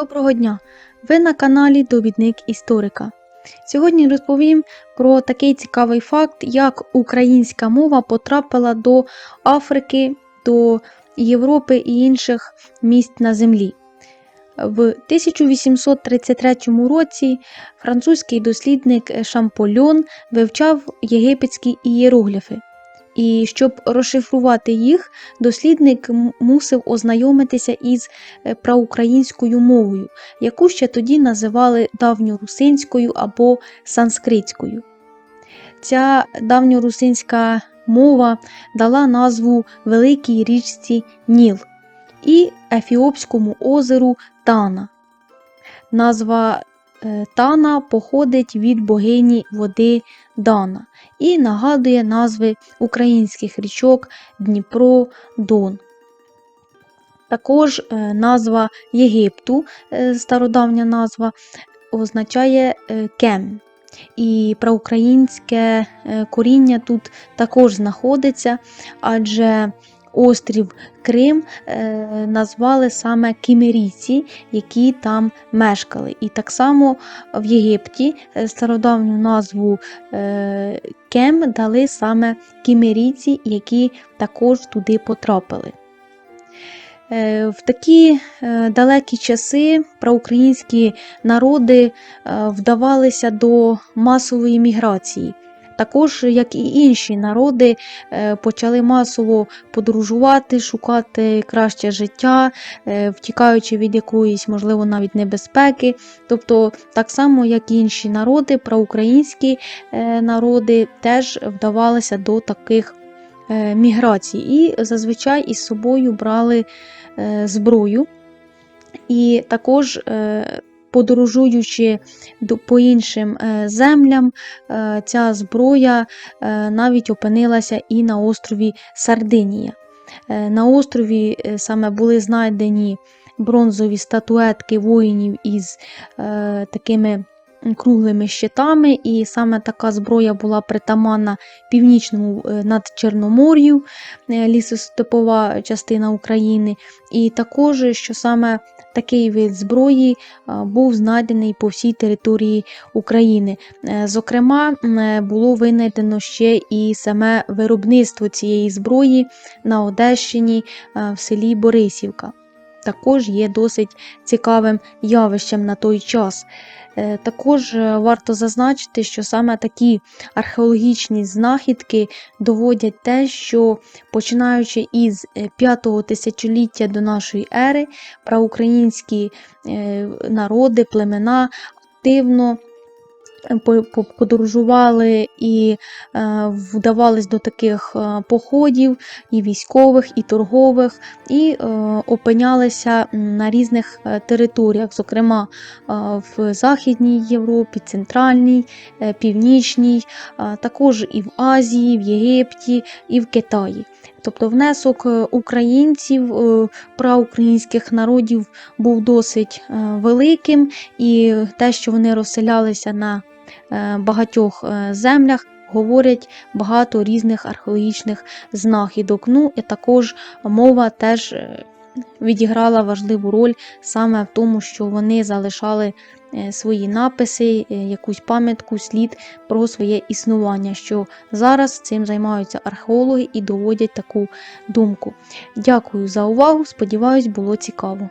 Доброго дня! Ви на каналі Довідник Історика. Сьогодні розповім про такий цікавий факт, як українська мова потрапила до Африки, до Європи і інших місць на землі. В 1833 році французький дослідник Шампольон вивчав єгипетські ієрогліфи. І щоб розшифрувати їх, дослідник мусив ознайомитися із е, проукраїнською мовою, яку ще тоді називали давньорусинською або санскритською. Ця давньорусинська мова дала назву великій річці Ніл і Ефіопському озеру Тана. Назва Тана походить від богині води Дана і нагадує назви українських річок Дніпро, Дон. Також е, назва Єгипту, е, стародавня назва, означає е, кем. І проукраїнське е, коріння тут також знаходиться, адже острів Крим е, назвали саме кімерійці, які там мешкали. І так само в Єгипті е, стародавню назву е, Кем дали саме кімерійці, які також туди потрапили. В такі далекі часи проукраїнські народи вдавалися до масової міграції. Також, як і інші народи, е, почали масово подорожувати, шукати краще життя, е, втікаючи від якоїсь, можливо, навіть небезпеки. Тобто, так само, як і інші народи, проукраїнські е, народи теж вдавалися до таких міграцій і зазвичай із собою брали зброю. І також, подорожуючи по іншим е, землям, е, ця зброя е, навіть опинилася і на острові Сардинія. На острові саме були знайдені бронзові статуетки воїнів із такими круглими щитами, і саме така зброя була притаманна північному е, надчорномор'ю, е, лісостепова частина України. І також, що саме такий вид зброї був знайдений по всій території України. Е, Зокрема, е, було винайдено ще і саме виробництво цієї зброї на Одещині е, в селі Борисівка. Також є досить цікавим явищем на той час. Е, Також е, варто зазначити, що саме такі археологічні знахідки доводять те, що починаючи із 5 тисячоліття до нашої ери, проукраїнські е, народи, племена активно е, подорожували і е, вдавались до таких е, походів, і військових, і торгових, і е, опинялися на різних е, територіях, зокрема е, в Західній Європі, Центральній, е, Північній, також і в Азії, в Єгипті, і в Китаї. Тобто внесок е, українців, е, праукраїнських народів був досить е, великим, і те, що вони розселялися на е, багатьох е, землях, говорять багато різних археологічних знахідок. Ну і також мова теж е, відіграла важливу роль саме в тому, що вони залишали е, свої написи, е, якусь пам'ятку, слід про своє існування, що зараз цим займаються археологи і доводять таку думку. Дякую за увагу. Сподіваюсь, було цікаво.